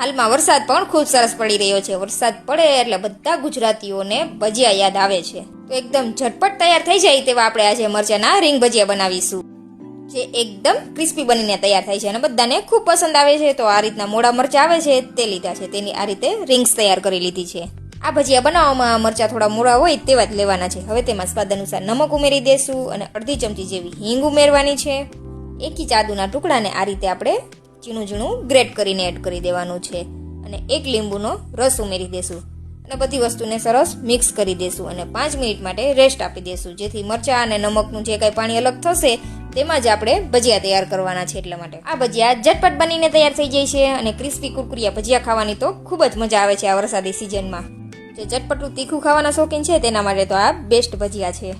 હાલમાં વરસાદ પણ ખૂબ સરસ પડી રહ્યો છે. વરસાદ પડે એટલે બધા ગુજરાતીઓને ભજીયા યાદ આવે છે. તો એકદમ ઝટપટ તૈયાર થઈ જાય તેવા આપણે આજે મરચાના રીંગ ભજીયા બનાવીશું. જે એકદમ ક્રિસ્પી બનીને તૈયાર થાય છે અને બધાને ખૂબ પસંદ આવે છે. તો આ રીતના મોડા મરચા આવે છે, તે લીધા છે. તેની આ રીતે રિંગ્સ તૈયાર કરી લીધી છે. આ ભજીયા બનાવવામાં મરચા થોડા મોડા હોય તેવા જ લેવાના છે. હવે તેમાં સ્વાદ અનુસાર નમક ઉમેરી દેશું અને અડધી ચમચી જેવી હિંગ ઉમેરવાની છે. એકી ચાદુના ટુકડાને આ રીતે આપણે ઝીણું ઝીણું ગ્રેટ કરીને એડ કરી દેવાનું છે. અને એક લીંબુનો રસ ઉમેરી દેશું. અને બધી વસ્તુને સરસ મિક્સ કરી દેશું અને પાંચ મિનિટ માટે રેસ્ટ આપી દેશું. જેથી મરચાં અને નમકનું જે કાંઈ પાણી અલગ થશે, તેમાં જ આપણે ભજીયા તૈયાર કરવાના છે એટલા માટે. આ ભજીયા ઝટપટ બનીને તૈયાર થઈ જાય છે અને ક્રિસ્પી કુરકુરિયા ભજીયા ખાવાની તો ખૂબ જ મજા આવે છે આ વરસાદી સિઝનમાં જે ચટપટું તીખું ખાવાના શોખીન છે, તેના માટે તો આ બેસ્ટ ભજીયા છે.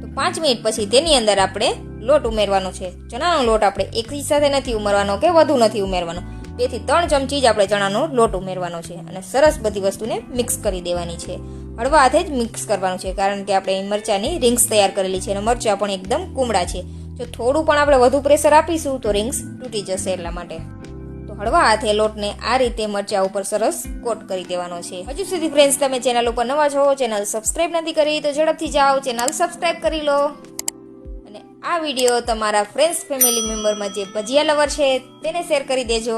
તો પાંચ મિનિટ પછી તેની અંદર આપણે લોટ ઉમેરવાનો છે. ચણાનો લોટ આપણે એક સાથે નથી ઉમેરવાનો કે વધુ નથી ઉમેરવાનો. બેથી ત્રણ ચમચી જ આપણે ચણાનો લોટ ઉમેરવાનો છે અને સરસ બધી વસ્તુને મિક્સ કરી દેવાની છે. હળવા હાથે જ મિક્સ કરવાનું છે કારણ કે આપણે મરચાની રિંગ્સ તૈયાર કરેલી છે અને મરચાં પણ એકદમ કુમળા છે. જો થોડું પણ આપણે વધુ પ્રેશર આપીશું તો રિંગ્સ તૂટી જશે એટલા માટે. તો હળવા હાથે લોટને આ રીતે મરચા ઉપર સરસ કોટ કરી દેવાનો છે. હજુ સુધી ફ્રેન્ડ્સ તમે ચેનલ ઉપર નવા છો, ચેનલ સબસ્ક્રાઇબ નથી કરી તો ઝડપથી જાઓ, ચેનલ સબસ્ક્રાઇબ કરી લો. આ વીડિયો તમારા ફ્રેન્ડ્સ ફેમિલી મેમ્બરમાં જે ભજીયા લવર છે તેને શેર કરી દેજો.